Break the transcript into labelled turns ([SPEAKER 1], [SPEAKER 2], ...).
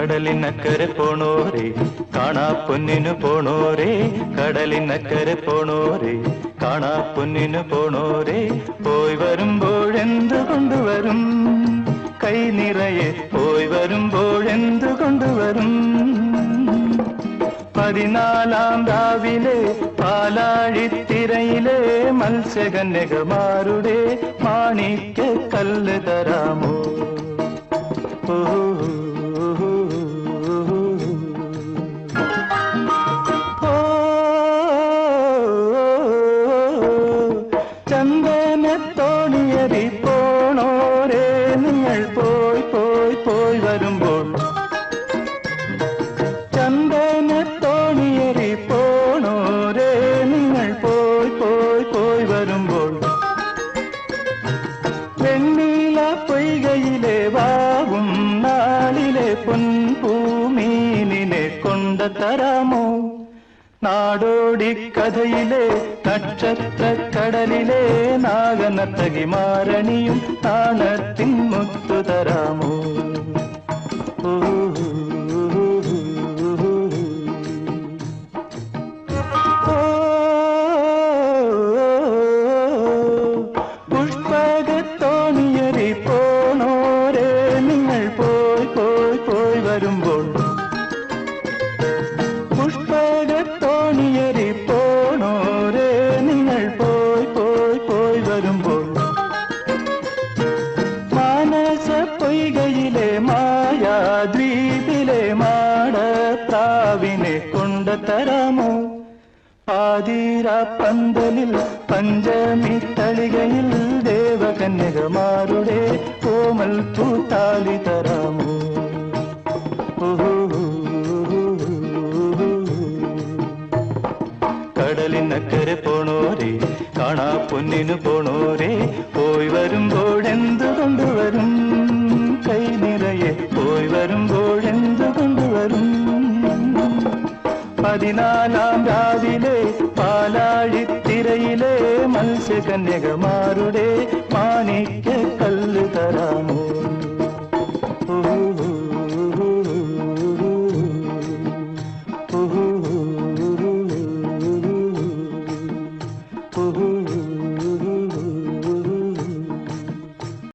[SPEAKER 1] കടലിനക്കരെ പോണോരേ കാണാ പൊന്നിനു പോണോരേ കടലിനക്കരെ പോണോരേ കാണാ പൊന്നിനു പോണോരേ പോയി വരുമ്പോഴെന്ത് കൊണ്ടുവരും കൈ നിറയെ പോയി വരുമ്പോഴെന്ത് കൊണ്ടുവരും പതിനാലാം രാവിലെ പാലാഴിത്തിരയിലെ മത്സ്യകന്യകമാരുടെ മാണിക്ക് കല്ല് തരാമോ? ഓ, ചന്ദനത്തോണിയതി പോണോരേ നിങ്ങൾ പോയി പോയി പോയി വരുമ്പോൾ ചന്ദനത്തോണിയറി പോണോരേ നിങ്ങൾ പോയി പോയി പോയി വരുമ്പോൾ വെണ്ണീല പൊയ്കയിലെ വാവും നാളിലെ പൊൻപൂമീനിനെ കൊണ്ടു തരാമോ? நாடோடி கதையிலே நட்சத்திர கடலிலே நாகநத்தகி மாரணியும் தான പോയി വരുമ്പോൾ മാനസ പൊയ്കയിലെ മായാദ്വീപിലെ മാടപ്രാവിനെ കൊണ്ട തരാമോ പാതിര പന്തലിൽ പഞ്ചമി തളികയിൽ ദേവകന്യകമാരുടെ കോമൽ പൂത്താലി തരാമോ കടലിനക്കരെ പോണോരേ കാണാ പൊന്നിനു പോണോരെ പോയി വരുമ്പോഴെന്ത് കൊണ്ടുവരും കൈ നിറയെ പോയി വരുമ്പോഴെന്ത് കൊണ്ടുവരും പതിനാലാം രാവിലെ പാലാഴിത്തിരയിലെ മത്സ്യകന്യകമാരുടെ മാണിക്യ കല്ല് തരാമോ Ooh.